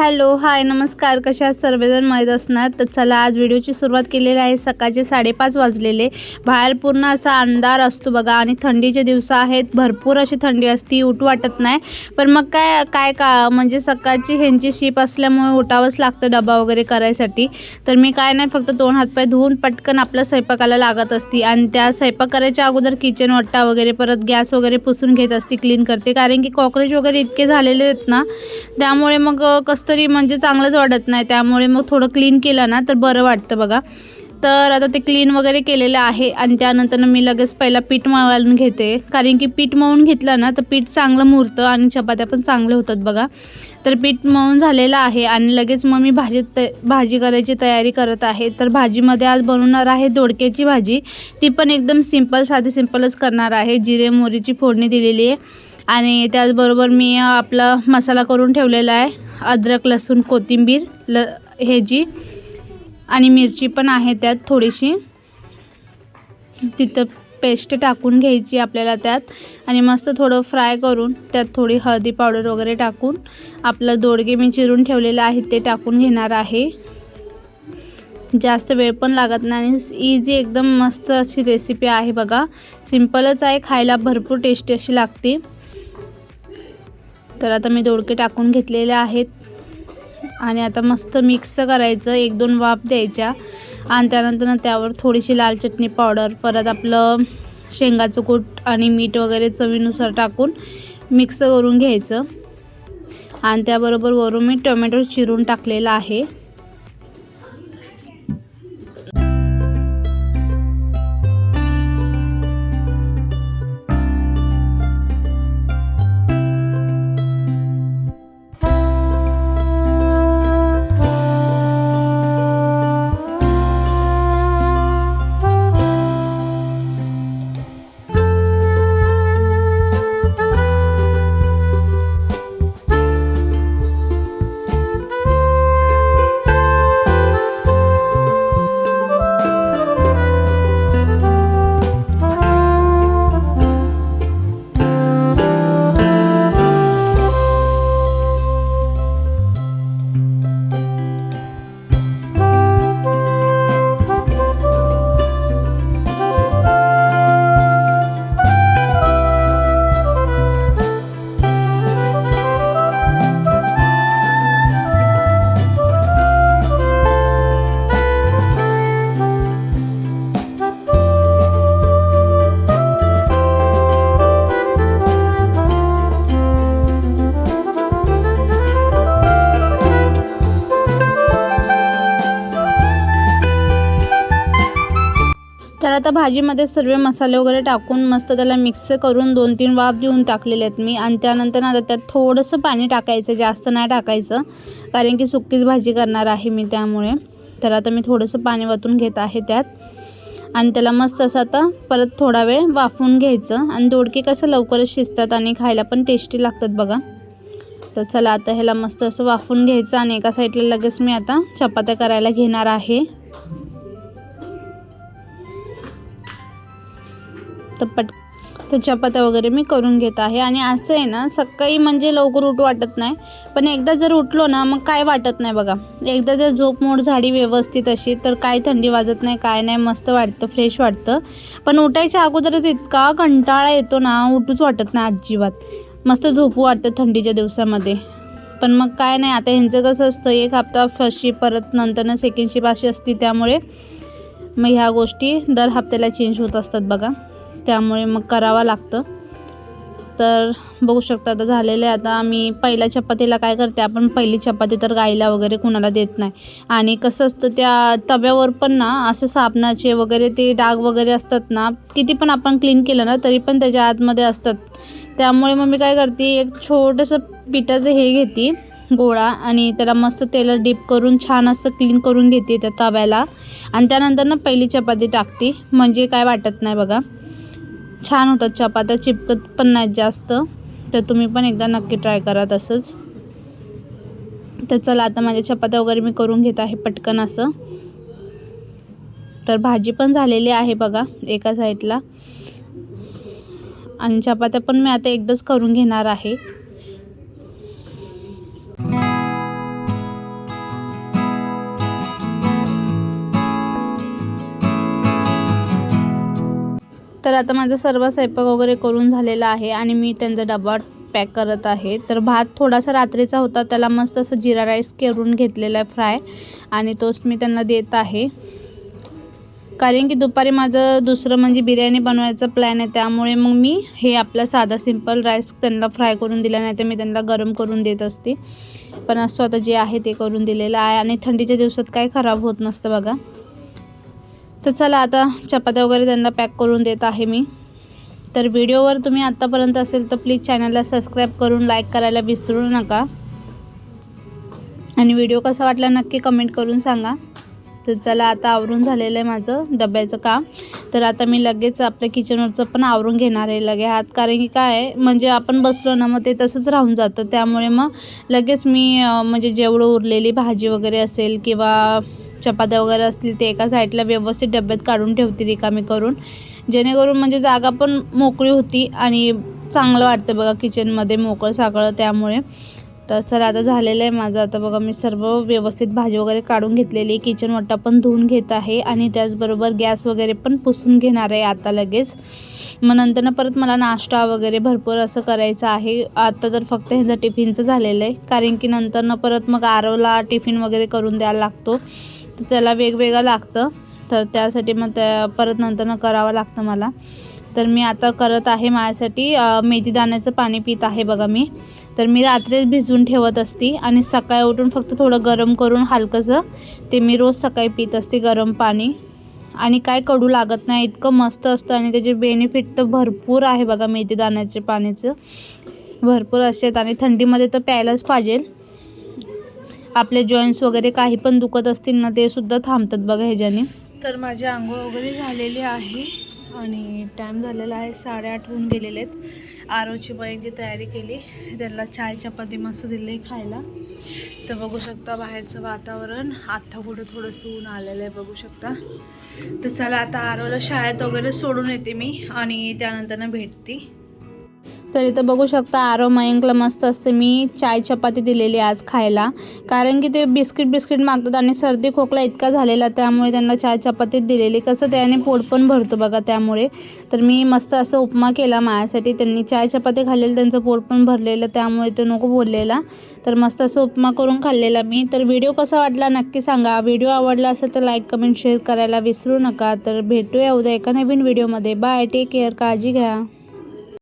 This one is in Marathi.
हॅलो हाय नमस्कार. कशा आहात? सर्वजण माहीत असणार? तर चला आज व्हिडिओची सुरुवात केलेली आहे. सकाळचे साडेपाच वाजलेले. बाहेर पूर्ण असा अंधार असतो बघा आणि थंडीचे दिवस आहेत. भरपूर अशी थंडी असती उठ वाटत नाही. पण मग काय काय का म्हणजे सकाळची ह्यांची शिप असल्यामुळे उठावंच लागतं डबा वगैरे करायसाठी. तर मी काय नाही फक्त दोन हातपाय धुवून पटकन आपल्या स्वयंपाकाला लागत असती. आणि त्या स्वयंपाक करायच्या अगोदर किचन वट्टा वगैरे परत गॅस वगैरे पुसून घेत असते क्लीन करते. कारण की कॉक्रोच वगैरे इतके झालेले आहेत ना त्यामुळे मग कसं तरी म्हणजे चांगलंच वाटत नाही. त्यामुळे मग थोडं क्लीन केलं ना तर बरं वाटतं बघा. तर आता ते क्लीन वगैरे केलेलं आहे आणि त्यानंतर मी लगेच पहिला पीठ मळून घेते. कारण की पीठ मळून घेतलं ना तर पीठ चांगलं मुरतं आणि चपात्या पण चांगल्या होतात बघा. तर पीठ मळून झालेलं आहे आणि लगेच मग मी भाजी त भाजी करायची तयारी करत आहे. तर भाजीमध्ये आज बनवणार आहे दोडक्याची भाजी. ती पण एकदम सिंपल साधी सिंपलच करणार आहे. जिरे मोहरीची फोडणी दिलेली आहे. आणि त्याचबरोबर मी आपला मसाला करून ठेवलेला आहे. अद्रक लसूण कोथिंबीर ल ह्याची आणि मिरची पण आहे त्यात थोडीशी. तिथं पेस्ट टाकून घ्यायची आपल्याला त्यात. आणि मस्त थोडं फ्राय करून त्यात थोडी हळदी पावडर वगैरे टाकून आपलं दोडगे मी चिरून ठेवलेलं आहे ते टाकून घेणार आहे. जास्त वेळ पण लागत नाही आणि इझी एकदम मस्त अशी रेसिपी आहे बघा. सिम्पलच आहे खायला भरपूर टेस्टी अशी लागते. तर आता मी दोडके टाकून घेतलेले आहेत. आणि आता मस्त मिक्स करायचं एक दोन वाफ द्यायच्या. आणि त्यानंतर त्यावर थोडीशी लाल चटणी पावडर परत आपलं शेंगाचं कूट आणि मीठ वगैरे चवीनुसार टाकून मिक्स करून घ्यायचं. आणि त्याबरोबर वरून मी टोमॅटो चिरून टाकलेला आहे. आता भाजीमध्ये सर्व मसाले वगैरे टाकून मस्त त्याला मिक्स करून दोन तीन वाफ देऊन टाकलेले आहेत मी. आणि त्यानंतर आता त्यात थोडंसं पाणी टाकायचं जास्त नाही टाकायचं कारण की सुक्कीच भाजी करणार आहे मी त्यामुळे. तर आता मी थोडंसं पाणी वातून घेत आहे त्यात. आणि त्याला मस्त असं आता परत थोडा वेळ वाफवून घ्यायचं. आणि दोडके कसं लवकरच शिजतात आणि खायला पण टेस्टी लागतात बघा. तर चला आता ह्याला मस्त असं वाफवून घ्यायचं आणि एका साईडला लगेच मी आता चपात्या करायला घेणार आहे. तर पट तर चपात्या वगैरे मी करून घेत आहे. आणि असं आहे ना सकाळी म्हणजे लवकर उठू वाटत नाही. पण एकदा जर उठलो ना मग काय वाटत नाही बघा. एकदा जर झोप मोड झाडी व्यवस्थित अशी तर काय थंडी वाजत नाही काय नाही मस्त वाटतं फ्रेश वाटतं. पण उठायच्या अगोदरच इतका कंटाळा येतो ना उठूच वाटत नाही अजिबात. मस्त झोपू वाटतं थंडीच्या दिवसामध्ये. पण मग काय नाही आता ह्यांचं कसं असतं एक हप्ता फर्स्ट शिप परत नंतरनं सेकंड शिप अशी असते त्यामुळे मग ह्या गोष्टी दर हप्त्याला चेंज होत असतात बघा. त्यामुळे मग करावं लागतं. तर बघू शकता आता झालेलं आहे. आता मी पहिल्या चपातीला काय करते आपण पहिली चपाती तर गाईला वगैरे कुणाला देत नाही. आणि कसं असतं त्या तव्यावर पण ना असं साबणाचे वगैरे ते डाग वगैरे असतात ना किती पण आपण क्लीन केलं ना तरी पण त्याच्या आतमध्ये असतात. त्यामुळे मग मी काय करते एक छोटंसं पिठाचं हे घेते गोळा आणि त्याला मस्त तेलात डीप करून छान असं क्लीन करून घेते त्या तव्याला. आणि त्यानंतर ना पहिली चपाती टाकते. म्हणजे काय वाटत नाही बघा. छान होतात चपात्या चिपकत पण नाहीत जास्त. तर तुम्ही पण एकदा नक्की ट्राय करा तसंच. तर चला आता माझ्या चपात्या वगैरे मी करून घेत आहे पटकन असं. तर भाजी पण झालेली आहे बघा एका साईडला आणि चपात्या पण मी आता एकदाच करून घेणार आहे. तर आता माझा सर्व स्वयंपाक वगैरे करून झालेला आहे आणि मी त्यांचा डबा पॅक करत आहे. तर भात थोडासा रात्रीचा होता त्याला मस्त असं जिरा राईस करून घेतलेला आहे फ्राय आणि तोच मी त्यांना देत आहे. कारण की दुपारी माझं दुसरं म्हणजे बिर्याणी बनवायचं प्लॅन आहे त्यामुळे मग मी हे आपला साधा सिंपल राईस त्यांना फ्राय करून दिला नाही तर मी त्यांना गरम करून देत असते. पण असं आता जे आहे ते करून दिलेलं आहे आणि थंडीच्या दिवसात काही खराब होत नसतं बघा. तर चला आता चपात्या वगैरे त्यांना पॅक करून देत आहे मी. तर व्हिडिओवर तुम्ही आत्तापर्यंत असेल तर प्लीज चॅनलला सबस्क्राईब करून लाईक करायला विसरू नका. आणि व्हिडिओ कसा वाटला नक्की कमेंट करून सांगा. तर चला आता आवरून झालेलं आहे माझं डब्याचं काम. तर आता मी लगेच आपल्या किचनवरचं पण आवरून घेणार आहे लगे हात कारण की काय आहे म्हणजे आपण बसलो ना मग ते तसंच राहून जातं. त्यामुळे मग लगेच मी म्हणजे जेवढं उरलेली भाजी वगैरे असेल किंवा चपात्या वगैरे असतील ते एका साईडला व्यवस्थित डब्यात काढून ठेवते रिकामी करून. जेणेकरून म्हणजे जागा पण मोकळी होती आणि चांगलं वाटतं बघा किचनमध्ये मोकळं साकळं त्यामुळे. तर चला आता झालेलं आहे माझं. आता बघा मी सर्व व्यवस्थित भाजी वगैरे काढून घेतलेली. किचन वट्टा पण धुवून घेत आहे आणि त्याचबरोबर गॅस वगैरे पण पुसून घेणार आहे आता लगेच. मग नंतरनं परत मला नाश्ता वगैरे भरपूर असं करायचं आहे. आता तर फक्त ह्याचं टिफिनचं झालेलं आहे. कारण की नंतरनं परत मग आरवला टिफिन वगैरे करून द्यायला लागतो. तर त्याला वेगवेगळं लागतं. तर त्यासाठी मग त्या परत नंतरनं करावं लागतं मला. तर मी आता करत आहे माझ्यासाठी मेथीदाण्याचं पाणी पित आहे बघा मी. तर मी रात्रीच भिजवून ठेवत असते आणि सकाळी उठून फक्त थोडं गरम करून हलकंसं ते मी रोज सकाळी पित असते गरम पाणी. आणि काय कडू लागत नाही इतकं मस्त असतं आणि त्याचे बेनिफिट तर भरपूर आहे बघा मेथीदाण्याचे पाण्याचं. भरपूर असे आहेत आणि थंडीमध्ये तर प्यायलाच पाहिजे आपले जॉईंट्स वगैरे काही पण दुखत असतील ना ते सुद्धा थांबतात बघा ह्याच्याने तर माझी आंघोळ वगैरे झालेली आहे आणि टाईम झालेला आहे साडेआठ होऊन गेलेले आहेत. आरोची बहीणची तयारी केली त्यांना चाय चपाती मस्त दिली खायला. तर बघू शकता बाहेरचं वातावरण आत्ता कुठं थोडंसं ऊन आलेलं आहे बघू शकता. तर चला आता आरोला शाळेत वगैरे सोडून येते मी आणि त्यानंतर भेटते. तर इथं बघू शकता आरो मयंकला मस्त असते मी चाय चपाती दिलेली आज खायला. कारण की ते बिस्किट बिस्किट मागतात आणि सर्दी खोकला इतका झालेला त्यामुळे त्यांना चाय चपातीच दिलेली. कसं त्याने पोट पण भरतो बघा त्यामुळे. तर मी मस्त असं उपमा केला माझ्यासाठी. त्यांनी चाय चपाती खाल्लेली त्यांचं पोट पण भरलेलं त्यामुळे तो नको बोललेला. तर मस्त असं उपमा करून खाल्लेला मी. तर व्हिडिओ कसा वाटला नक्की सांगा. व्हिडिओ आवडला असेल तर लाईक कमेंट शेअर करायला विसरू नका. तर भेटूया उद्या एका नवीन व्हिडिओमध्ये. बाय टेक केअर काळजी घ्या.